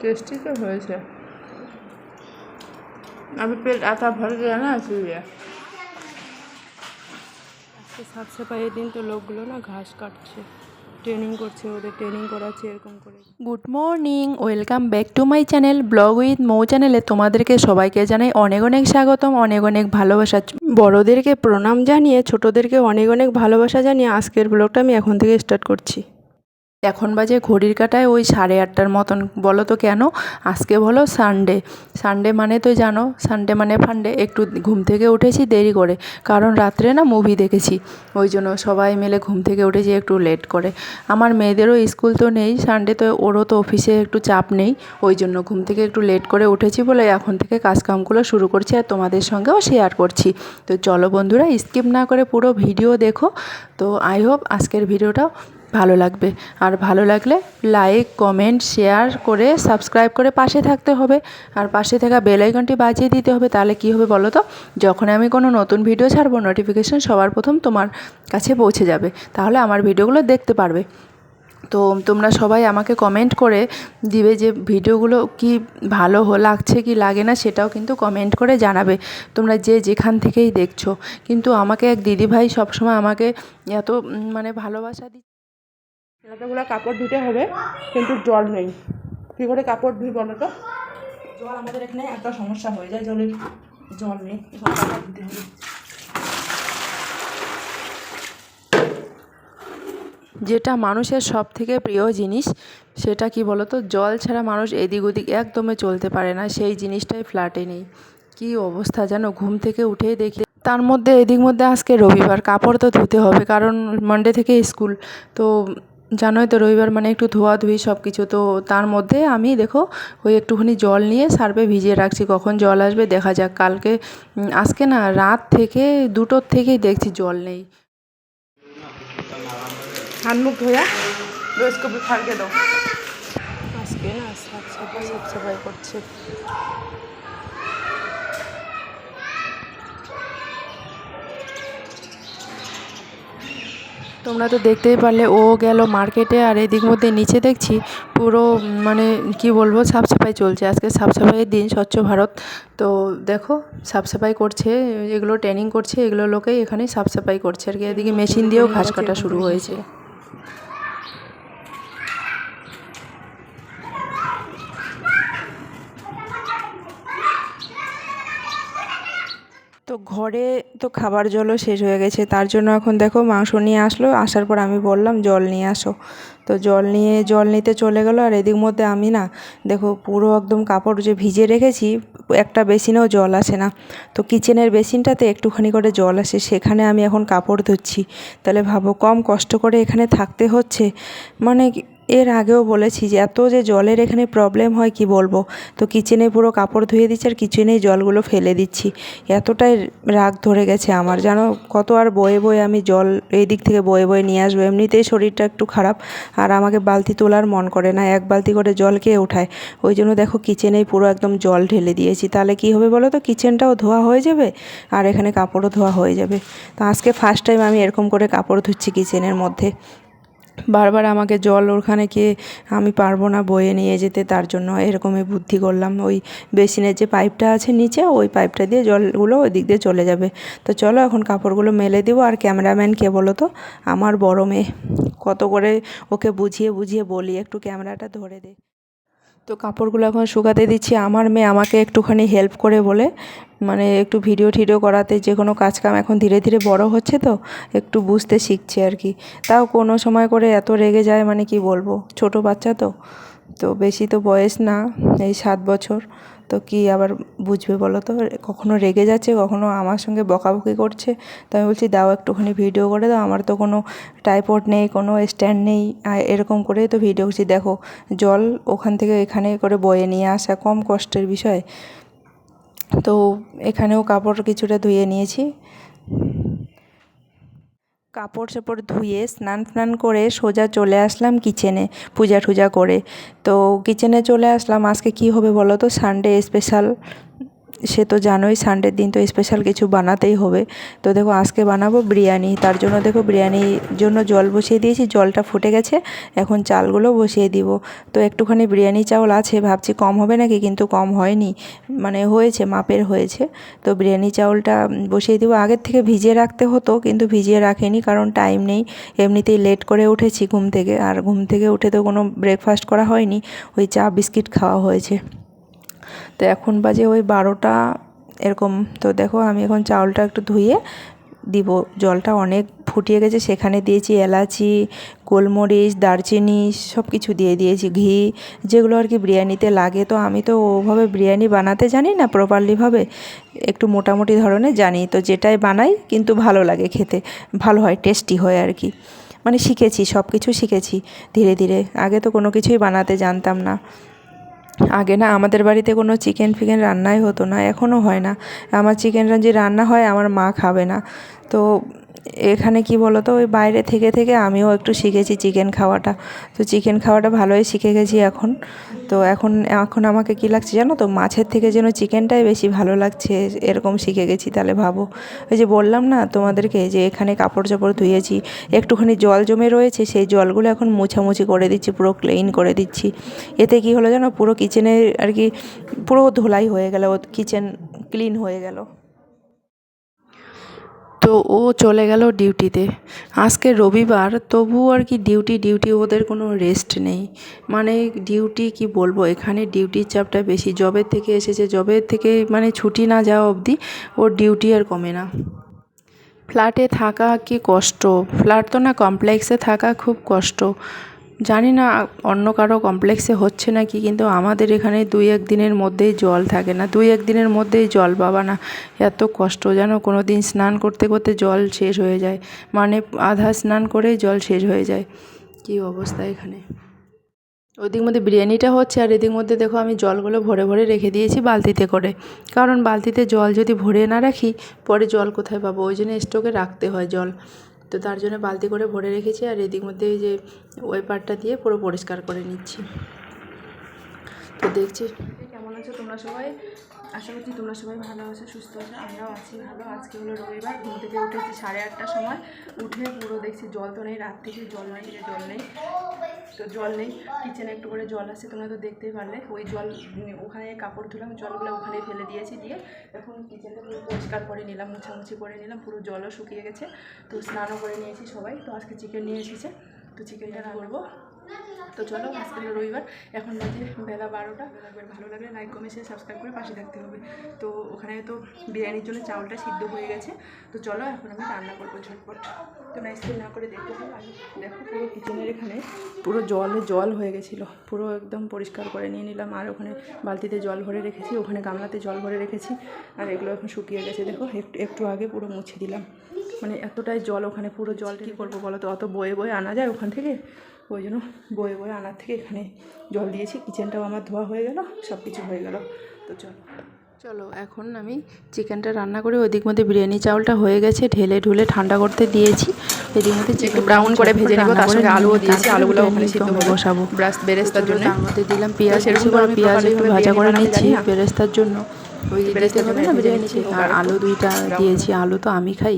Tasty तो হয়েছে अभी पेट आटा भर गया ना इसलिए আজকে সাফ সাফাইয়ের দিন তো লোকগুলো না ঘাস কাটছে ট্রেনিং করছে ওদের ট্রেনিং করাচ্ছে এরকম করে good morning welcome back to my channel vlog with Mou চ্যানেলে তোমাদেরকে সবাইকে জানাই অনেক অনেক স্বাগতম অনেক অনেক ভালোবাসা বড়োদেরকে প্রণাম জানিয়ে ছোটোদেরকে অনেক অনেক ভালোবাসা জানিয়ে আজকের ব্লগটা আমি এখন থেকে স্টার্ট করছি এখন বাজে ঘড়ির কাটায় ওই সাড়ে আটটার মতন। বলো তো কেন? আজকে বলো সানডে সানডে মানে তো জানো সানডে মানে ফান্ডে একটু ঘুম থেকে উঠেছি দেরি করে, কারণ রাত্রে না মুভি দেখেছি। ওই জন্য সবাই মিলে ঘুম থেকে উঠেছি একটু লেট করে। আমার মেয়েদেরও স্কুল তো নেই সানডে তো ওরও তো অফিসে একটু চাপ নেই। ওই জন্য ঘুম থেকে একটু লেট করে উঠেছি বলে এখন থেকে কাজকামগুলো শুরু করছি আর তোমাদের সঙ্গেও শেয়ার করছি। তো চলো বন্ধুরা স্কিপ না করে পুরো ভিডিও দেখো। তো আই হোপ আজকের ভিডিওটাও ভালো লাগবে। আর ভালো লাগলে লাইক কমেন্ট শেয়ার করে সাবস্ক্রাইব করে পাশে থাকতে হবে। আর পাশে থাকা বেল আইকনটি বাজিয়ে দিতে হবে, তাহলে কি হবে বলো তো? যখন আমি কোনো নতুন ভিডিও ছাড়বো নোটিফিকেশন সবার প্রথম তোমার কাছে পৌঁছে যাবে। তাহলে আমার ভিডিওগুলো দেখতে পারবে। তো তোমরা সবাই আমাকে কমেন্ট করে দিবে যে ভিডিওগুলো কি ভালো লাগছে কি লাগে না, সেটাও কিন্তু কমেন্ট করে জানাবে। তোমরা যে যেখান থেকেই দেখছ। কিন্তু আমাকে এক দিদিভাই সবসময় আমাকে এত মানে ভালোবাসা দিচ্ছে। এতগুলো কাপড় ধুতে হবে, কিন্তু জল নেই। কী করে কাপড় ধুই বলো তো? জল আমাদের এখানে একটা সমস্যা হয়ে যায়, জলের জল নেই। হবে। যেটা মানুষের সব থেকে প্রিয় জিনিস, সেটা কি বলতো? জল ছাড়া মানুষ এদিক ওদিক একদমে চলতে পারে না, সেই জিনিসটাই ফ্ল্যাটে নেই। কি অবস্থা যেন ঘুম থেকে উঠেই দেখি তার মধ্যে এদিক মধ্যে আজকে রবিবার, কাপড় তো ধুতে হবে, কারণ মানডে থেকে স্কুল, তো জানোই তো রবিবার মানে একটু ধোয়াধুয়ি সব কিছু তো তার মধ্যে আমি দেখো ওই একটুখানি জল নিয়ে সার্ফে ভিজিয়ে রাখছি কখন জল আসবে দেখা যাক কালকে আজকে না রাত থেকে দুটোর থেকেই দেখছি জল নেই। হাত মুখ ধোয়া রোজ কপি ফালকে দাও। আজকে না সাফ সাফাই সাফ সাফাই করছে। তোমরা তো দেখতেই পারলে, ও গেল মার্কেটে আর এদিক মধ্যে নিচে দেখছি পুরো মানে কি বলব, সাফসাফাই চলছে। আজকে সাফসাফাইয়ের দিন, স্বচ্ছ ভারত। তো দেখো, সাফসাফাই করছে, এগুলো ট্রেনিং করছে, এগুলো লোকেই এখানে সাফসাফাই করছে। আর কি এদিকে মেশিন দিয়েও ঘাস কাটা শুরু হয়েছে। তো ঘরে তো খাবার জলও শেষ হয়ে গেছে, তার জন্য এখন দেখো মাংস নিয়ে আসলো, আসার পর আমি বললাম, জল নিয়ে আসো। তো জল নিয়ে, জল নিতে চলে গেলো আর এদিক মধ্যে আমি না, দেখো পুরো একদম কাপড় যে ভিজে রেখেছি, একটা বেসিনেও জল আসে না। তো কিচেনের বেসিনটাতে একটুখানি করে জল আসে, সেখানে আমি এখন কাপড় ধুচ্ছি। তাহলে ভাবো কম কষ্ট করে এখানে থাকতে হচ্ছে মানে এর আগেও বলেছি যে এত যে জলের এখানে প্রবলেম হয়, কি বলব? তো কিচেনে পুরো কাপড় ধুয়ে দিচ্ছি আর কিচেনেই জলগুলো ফেলে দিচ্ছি। এতটাই রাগ ধরে গেছে আমার, জানো? কত আর বয়ে বয়ে আমি জল এই দিক থেকে বয়ে বয়ে নিয়ে আসব। এমনিতেই শরীরটা একটু খারাপ আর আমাকে বালতি তোলার মন করে না, এক বালতি করে জল কে ওঠায় ওই জন্য দেখো কিচেনেই পুরো একদম জল ঢেলে দিয়েছি। তাহলে কি হবে বলো তো? কিচেনটাও ধোয়া হয়ে যাবে আর এখানে কাপড়ও ধোয়া হয়ে যাবে। তো আজকে ফার্স্ট টাইম আমি এরকম করে কাপড় ধুচ্ছি কিচেনের মধ্যে। বারবার আমাকে জল ওখানে কে আমি পারব না বয়ে নিয়ে যেতে, তার জন্য এরকমই বুদ্ধি করলাম। ওই বেসিনের যে পাইপটা আছে নিচে, ওই পাইপটা দিয়ে জলগুলো ওই দিক দিয়ে চলে যাবে। তো চলো এখন কাপড়গুলো মেলে দেবো। আর ক্যামেরাম্যান কে বলো তো? আমার বড় মেয়ে। কত করে ওকে বুঝিয়ে বুঝিয়ে বলি, একটু ক্যামেরাটা ধরে দে। তো কাপড়গুলো এখন শুকাতে দিচ্ছি। আমার মেয়ে আমাকে একটুখানি হেল্প করে বলে মানে একটু ভিডিও টিডিও করাতে যে কোনো কাজ কাম এখন ধীরে ধীরে বড় হচ্ছে তো, একটু বুঝতে শিখছে আর কি। তাও কোনো সময় করে এত রেগে যায় মানে কি বলব? ছোট বাচ্চা তো তো বেশি তো বয়স না, এই সাত বছর। তো কি আবার বুঝবে বলো তো? কখনো রেগে যাচ্ছে, কখনো আমার সঙ্গে বকাবকি করছে। তো আমি বলছি, দাও একটুখানি ভিডিও করে দাও, আমার তো কোনো টাইপড নেই, কোনো স্ট্যান্ড নেই। এরকম করে তো ভিডিও করছি। দেখো, জল ওখান থেকে এখানে করে বয়ে নিয়ে আসা কম কষ্টের বিষয়। তো এখানেও কাপড় কিছুটা ধুয়ে নিয়েছি। কাপড় সাপড় ধুয়ে স্নান ফ্নান করে সোজা চলে আসলাম কিচেনে পূজা টুজা করে। তো কিচেনে চলে আসলাম। আজকে কি হবে বলো তো? সানডে স্পেশাল সে তো জানোই সানডের দিন তো স্পেশাল কিছু বানাতেই হবে। তো দেখো আজকে বানাবো বিরিয়ানি, তার জন্য দেখো বিরিয়ানির জন্য জল বসিয়ে দিয়েছি, জলটা ফুটে গেছে, এখন চালগুলো বসিয়ে দিব। তো একটুখানি বিরিয়ানি চাউল আছে, ভাবছি কম হবে নাকি, কিন্তু কম হয়নি মানে হয়েছে, মাপের হয়েছে। তো বিরিয়ানি চাউলটা বসিয়ে দিব, আগের থেকে ভিজিয়ে রাখতে হতো, কিন্তু ভিজিয়ে রাখিনি, কারণ টাইম নেই, এমনিতেই লেট করে উঠেছি ঘুম থেকে, আর ঘুম থেকে উঠে তো কোনো ব্রেকফাস্ট করা হয়নি, ওই চা বিস্কিট খাওয়া হয়েছে। তো এখন বাজে ওই বারোটা এরকম। তো দেখো আমি এখন চাউলটা একটু ধুয়ে দিব। জলটা অনেক ফুটিয়ে গেছে। সেখানে দিয়েছি এলাচি, গোলমরিচ, দারচিনি সব কিছু দিয়ে দিয়েছি। ঘি, যেগুলো আর কি বিরিয়ানিতে লাগে। তো আমি তো ওভাবে বিরিয়ানি বানাতে জানি না প্রপারলিভাবে একটু মোটামুটি ধরনের জানি। তো যেটাই বানাই কিন্তু ভালো লাগে খেতে। ভালো হয় টেস্টি হয় আর কি। মানে শিখেছি সব কিছু শিখেছি ধীরে ধীরে। আগে তো কোনো কিছুই বানাতে জানতাম না। আগে না আমাদের বাড়িতে কোনো চিকেন ফিকেন রান্নাই হতো না, এখনও হয় না। আমার চিকেন যে রান্না হয়, আমার মা খাবে না। তো এখানে কি বলো তো ওই বাইরে থেকে থেকে আমিও একটু শিখেছি চিকেন খাওয়াটা। তো চিকেন খাওয়াটা ভালোই শিখে গেছি এখন। তো এখন এখন আমাকে কী লাগছে জানো তো, মাছের থেকে যেন চিকেনটাই বেশি ভালো লাগছে, এরকম শিখে গেছি, তাহলে ভাবো। ওই যে বললাম না তোমাদেরকে যে এখানে কাপড় চাপড় ধুয়েছি, একটুখানি জল জমে রয়েছে, সেই জলগুলো এখন মুছামুছি করে দিচ্ছি, পুরো ক্লিন করে দিচ্ছি। এতে কি হলো জানো, পুরো কিচেনে আর কি, পুরো ধোলাই হয়ে গেল কিচেন ক্লিন হয়ে গেল। তো ও চলে গেল ডিউটিতে। আজকে রবিবার, তবুও আর কি ডিউটি ডিউটি ওদের কোনো রেস্ট নেই। মানে ডিউটি কি বলব, এখানে ডিউটির চাপটা বেশি। জবের থেকে এসেছে, জবের থেকে মানে ছুটি না যাওয়া অবধি ওর ডিউটি আর কমে না। ফ্ল্যাটে থাকা কি কষ্ট? ফ্ল্যাট তো না কমপ্লেক্সে থাকা খুব কষ্ট। জানি না অন্য কারও কমপ্লেক্সে হচ্ছে নাকি, কিন্তু আমাদের এখানে দুই এক দিনের মধ্যেই জল থাকে না। দুই এক দিনের মধ্যেই জল পাবা না, এত কষ্ট যেন কোনো দিন স্নান করতে করতে জল শেষ হয়ে যায়। মানে আধা স্নান করেই জল শেষ হয়ে যায়। কী অবস্থা এখানে? ওদিক মধ্যে বিরিয়ানিটা হচ্ছে, আর এদিক মধ্যে দেখো আমি জলগুলো ভরে ভরে রেখে দিয়েছি বালতিতে করে। কারণ বালতিতে জল যদি ভরে না রাখি, পরে জল কোথায় পাবো? ওই জন্য স্টোকে রাখতে হয় জল। তো তার জন্য বালতি করে ভরে রেখেছি আর এদিক মধ্যে যে ওয়েপারটা দিয়ে পুরো পরিষ্কার করে নিচ্ছি। তো দেখছি আছো তোমরা সবাই? আশা করছি তোমরা সবাই ভালো আছো, সুস্থ আছো, আমরাও আছি ভালো। আজকে হলো রবিবার, ঘুম থেকে উঠেছি সাড়ে আটটার সময় উঠে পুরো দেখছি জল তো নেই, রাত থেকে জল নেই জল নেই। তো জল নেই কিচেনে একটু করে জল আছে, তোমরা তো দেখতেই পারলে। ওই জল ওখানে কাপড় ধুলাম, জলগুলো ওখানে ফেলে দিয়েছি দিয়ে এখন কিচেনটা পুরো পরিষ্কার করে নিলাম, মুছামুছি করে নিলাম, পুরো জলও শুকিয়ে গেছে। তো স্নানও করে নিয়েছি সবাই। তো আজকে চিকেন নিয়ে এসেছে। তো চিকেনটা করব। তো চলো, আজকে রবিবার। এখন বাজে বেলা বারোটা। একবার ভালো লাগলে লাইক কমে শেয়ার সাবস্ক্রাইব করে পাশে থাকতে হবে। তো ওখানে তো বিরিয়ানির জন্য চাউলটা সিদ্ধ হয়ে গেছে। তো চলো, এখন আমি রান্না করব ঝটপট। তো না স্কিল না করে দেখতে হবে। আমি দেখো পুরো কিচেনের এখানে পুরো জলে জল হয়ে গেছিল। পুরো একদম পরিষ্কার করে নিয়ে নিলাম। আর ওখানে বালতিতে জল ভরে রেখেছি। ওখানে গামলাতে জল ভরে রেখেছি। আর এগুলো এখন শুকিয়ে গেছে। দেখো, একটু একটু আগে পুরো মুছে দিলাম। মানে এতটাই জল ওখানে, পুরো জল কী করব বলো তো? অত বয়ে বয়ে আনা যায় ওখান থেকে? ওই জন্য বয়ে বয়ে আনার থেকে এখানে জল দিয়েছি কিচেনটাও আমার ধোয়া হয়ে গেল সব কিছু হয়ে গেল। তো চলো। চলো এখন আমি চিকেনটা রান্না করে ওদিক মধ্যে বিরিয়ানি চাউলটা হয়ে গেছে ঢেলে ঢুলে ঠান্ডা করতে দিয়েছি। এদিক মধ্যে চিকেন ব্রাউন করে ভেজে নেব তার সঙ্গে আলুও দিয়েছি আলুগুলো ওখানে সিদ্ধ হবে বসাবো ব্রাশ বেরেস্তার জন্য। তার মধ্যে দিলাম পেঁয়াজ সেরকম কিছু করে করে পেঁয়াজ একটু ভাজা করে নিচ্ছি। বেরেস্তার জন্য। ওই বেরেস্তার জন্য না ভেজে নিচ্ছি। আর আলু দুইটা দিয়েছি আলু তো আমি খাই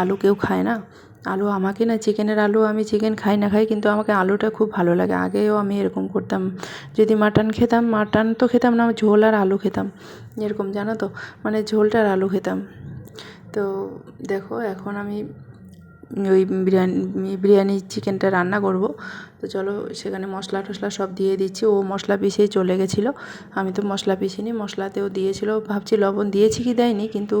আলু কেউ খায় না। আলু, আমাকে না চিকেনের আলু আমি চিকেন খাই না খাই, কিন্তু আমাকে আলুটা খুব ভালো লাগে। আগেও আমি এরকম করতাম। যদি মাটন খেতাম, মাটন তো খেতাম না, ঝোল আর আলু খেতাম। এরকম, জানো তো? মানে ঝোলটা আর আলু খেতাম। তো দেখো, এখন আমি ওই বিরিয়ানি বিরিয়ানি চিকেনটা রান্না করব। তো চলো সেখানে মশলা টশলা সব দিয়ে দিচ্ছি। ও মশলা পিষেই চলে গেছিল। আমি তো মশলা পিষিনি, মশলাতেও দিয়েছিল। ভাবছি লবণ দিয়েছি কি দেয়নি, কিন্তু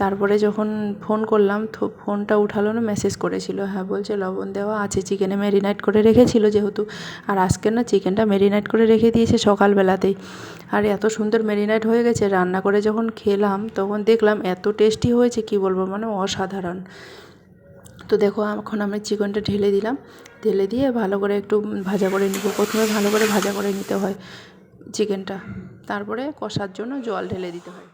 তারপরে যখন ফোন করলাম, তো ফোনটা উঠালো না, মেসেজ করেছিল। হ্যাঁ বলছে লবণ দেওয়া আছে, চিকেনে ম্যারিনেট করে রেখেছিল যেহেতু। আর আজকে না চিকেনটা ম্যারিনেট করে রেখে দিয়েছে সকালবেলাতেই। আর এত সুন্দর ম্যারিনেট হয়ে গেছে, রান্না করে যখন খেলাম, তখন দেখলাম এত টেস্টি হয়েছে, কি বলব মানে অসাধারণ। তো দেখো এখন আমি চিকেনটা ঢেলে দিলাম। ঢেলে দিয়ে ভালো করে একটু ভাজা করে নিব। প্রথমে ভালো করে ভাজা করে নিতে হয় চিকেনটা। তারপরে কষার জন্য জল ঢেলে দিতে হয়।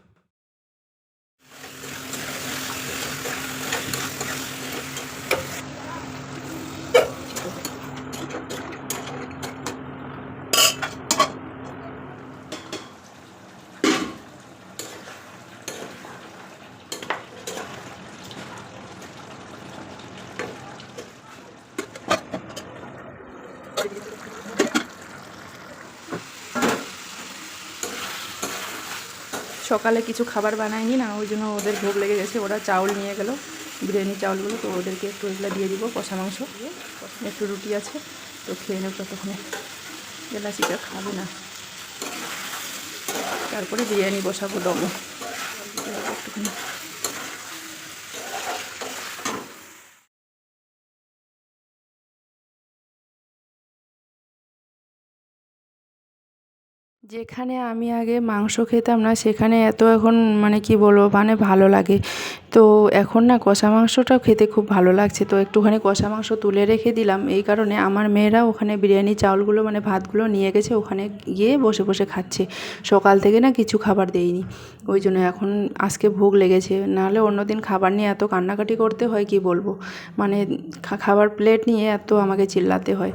সকালে কিছু খাবার বানায়নি, না, ওই জন্য ওদের ভোগ লেগে গেছে। ওরা চাউল নিয়ে গেল, বিরিয়ানি চাউলগুলো, তো ওদেরকে একটু এগুলো দিয়ে দিব, কষা মাংস। একটু রুটি আছে, তো খেয়ে নেব ততক্ষণে। এলাচিটা খাবে না। তারপরে বিরিয়ানি বসাবো দমো একটুখানি যেখানে আমি আগে মাংস খেতাম না, সেখানে এত এখন মানে কি বলব মানে ভালো লাগে। তো এখন না কষা মাংসটাও খেতে খুব ভালো লাগছে। তো একটুখানি কষা মাংস তুলে রেখে দিলাম। এই কারণে আমার মেয়েরা ওখানে বিরিয়ানি, চাউলগুলো মানে ভাতগুলো নিয়ে গেছে। ওখানে গিয়ে বসে বসে খাচ্ছে। সকাল থেকে না কিছু খাবার দেইনি। ওই জন্য এখন আজকে ভোগ লেগেছে। নাহলে অন্যদিন খাবার নিয়ে এত কান্নাকাটি করতে হয়, কি বলব? মানে খাবার প্লেট নিয়ে এত আমাকে চিল্লাতে হয়।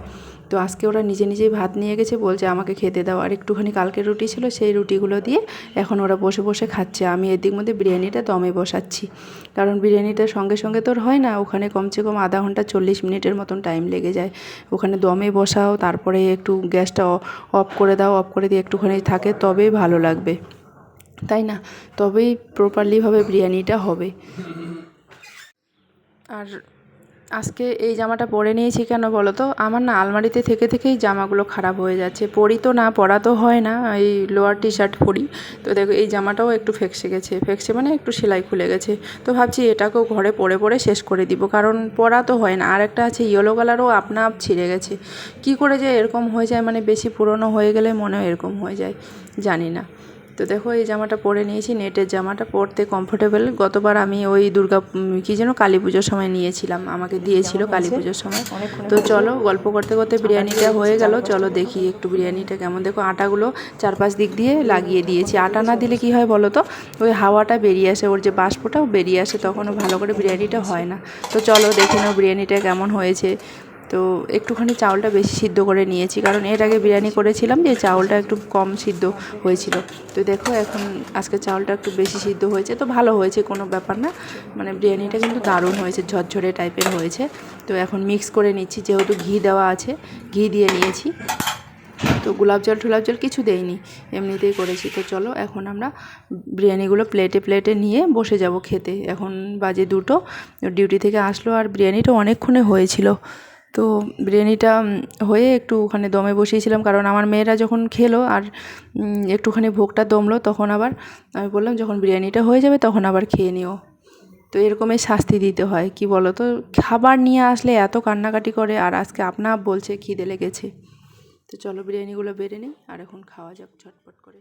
তো আজকে ওরা নিজে নিজেই ভাত নিয়ে গেছে, বলছে আমাকে খেতে দাও। আর একটুখানি কালকে রুটি ছিল, সেই রুটিগুলো দিয়ে এখন ওরা বসে বসে খাচ্ছে। আমি এদিক মধ্যে বিরিয়ানিটা দমে বসাচ্ছি। কারণ বিরিয়ানিটা সঙ্গে সঙ্গে তোর হয় না, ওখানে কমসে কম আধা ঘণ্টা চল্লিশ মিনিটের মতন টাইম লেগে যায়। ওখানে দমে বসাও, তারপরে একটু গ্যাসটা অফ করে দাও, অফ করে দিয়ে একটুখানি থাকে, তবেই ভালো লাগবে। তাই না? তবেই প্রপারলিভাবে বিরিয়ানিটা হবে। আর আজকে এই জামাটা পরে নিয়েছি কেন বলো তো? আমার না আলমারিতে থেকে থেকেই জামাগুলো খারাপ হয়ে যাচ্ছে। পরি তো না, পরা তো হয় না। এই লোয়ার টি শার্ট পরি। তো দেখো, এই জামাটাও একটু ফেকসে গেছে। ফেকসে মানে একটু সেলাই খুলে গেছে। তো ভাবছি এটাকেও ঘরে পরে পরে শেষ করে দিব। কারণ পরা তো হয় না। আর একটা আছে ইয়েলো কালারও আপনা আপ ছিঁড়ে গেছে। কি করে যে এরকম হয়ে যায়? মানে বেশি পুরনো হয়ে গেলে মনেও এরকম হয়ে যায়। জানি না। তো দেখো এই জামাটা পরে নিয়েছি নেটের জামাটা পরতে কমফোর্টেবল গতবার আমি ওই দুর্গা কি যেন কালী পুজোর সময় নিয়েছিলাম আমাকে দিয়েছিল কালী পুজোর সময়। তো চলো গল্প করতে করতে বিরিয়ানিটা হয়ে গেল। চলো দেখি একটু বিরিয়ানিটা কেমন। দেখো আটাগুলো চার পাঁচ দিক দিয়ে লাগিয়ে দিয়েছি। আটা না দিলে কি হয় বলো তো? ওই হাওয়াটা বেরিয়ে আসে ওর যে বাষ্পটাও বেরিয়ে আসে তখনও ভালো করে বিরিয়ানিটা হয় না। তো চলো দেখে নাও বিরিয়ানিটা কেমন হয়েছে। তো একটুখানি চাউলটা বেশি সিদ্ধ করে নিয়েছি, কারণ এর আগে বিরিয়ানি করেছিলাম যে চাউলটা একটু কম সিদ্ধ হয়েছিল। তো দেখো এখন আজকে চাউলটা একটু বেশি সিদ্ধ হয়েছে, তো ভালো হয়েছে কোনো ব্যাপার না। মানে বিরিয়ানিটা কিন্তু দারুণ হয়েছে, ঝরঝরে টাইপের হয়েছে। তো এখন মিক্স করে নিচ্ছি, যেহেতু ঘি দেওয়া আছে, ঘি দিয়ে নিয়েছি। তো গোলাপ জল টোলাপ জল কিছু দেইনি, এমনিতেই করেছি। তো চলো এখন আমরা বিরিয়ানিগুলো প্লেটে প্লেটে নিয়ে বসে যাব খেতে। এখন বাজে দুটো, ডিউটি থেকে আসলো আর বিরিয়ানিটা অনেকক্ষণে হয়েছিল। তো বিরিয়ানিটা হয়ে একটু ওখানে দমে বসিয়েছিলাম। কারণ আমার মেয়েরা যখন খেলো আর একটুখানি ভোগটা দমলো, তখন আবার আমি বললাম, যখন বিরিয়ানিটা হয়ে যাবে, তখন আবার খেয়ে নিও। তো এরকমই শাস্তি দিতে হয়, কি বলো তো? খাবার নিয়ে আসলে এত কান্নাকাটি করে, আর আজকে আপনা বলছে, খিদে লেগেছে। তো চলো বিরিয়ানিগুলো বেড়ে নিই, আর এখন খাওয়া যাক ঝটপট করে।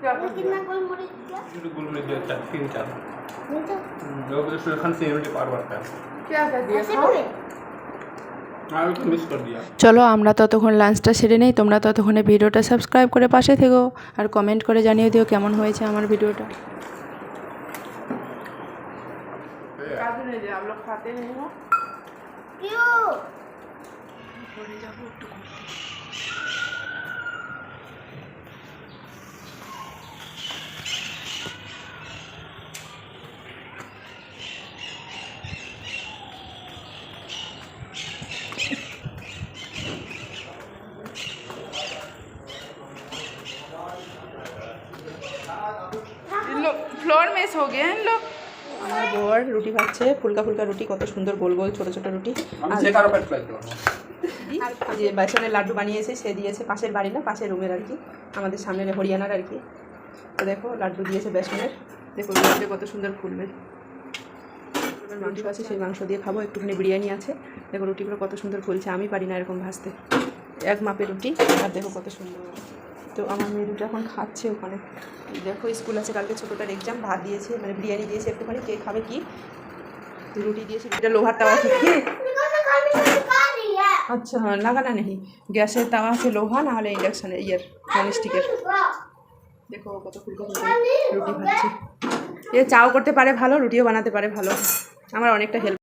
कितना गोल मरीच दिया ये तो गोल में दिया चार तीन चार नहीं तो जो भी उसमें खान से मिनट पार पड़ता है क्या कर दिया ऐसे बोले हाँ वो तो मिस कर दिया চলো আমরা ততক্ষণ লাঞ্চটা সেরে নেই তোমরা ততক্ষণে ভিডিওটা সাবস্ক্রাইব করে পাশে থেকো আর কমেন্ট করে জানিয়ে দিও কেমন হয়েছে আমার ভিডিওটা क्यों গেন লোক আমার বর রুটি ভাজছে ফুলকা ফুলকা রুটি কত সুন্দর গোল গোল ছোট ছোট রুটি। যে বেসনের লাড্ডু বানিয়েছে সে দিয়েছে পাশের বাড়ি না পাশের রুমের আর কি আমাদের সামনের হরিয়ানার আর কি। তো দেখো লাড্ডু দিয়েছে বেসনের দেখো রুটিতে কত সুন্দর ফুলবে। মাংস আছে সেই মাংস দিয়ে খাব একটুখানি বিরিয়ানি আছে। দেখো রুটিগুলো কত সুন্দর ফুলছে আমি পারি না এরকম ভাজতে। এক মাপের রুটি আর দেখো কত সুন্দর। তো আমার মেয়ে এখন খাচ্ছে ওখানে। দেখো স্কুল আছে কালকে ছোটোটার এক্সাম ভাত দিয়েছে মানে বিরিয়ানি দিয়েছে একটুখানি কে খাবে কি? রুটি দিয়েছে এটা লোহার তাওয়া আছে। কি আচ্ছা হ্যাঁ, লাগানা নেই। গ্যাসের তাওয়া আছে লোহা না হলে ইন্ডাকশানের ইয়ের ননস্টিকের দেখো কত ফুলকো রুটি ভাজছে। এ চাও করতে পারে ভালো রুটিও বানাতে পারে ভালো। আমার অনেকটা হেল্প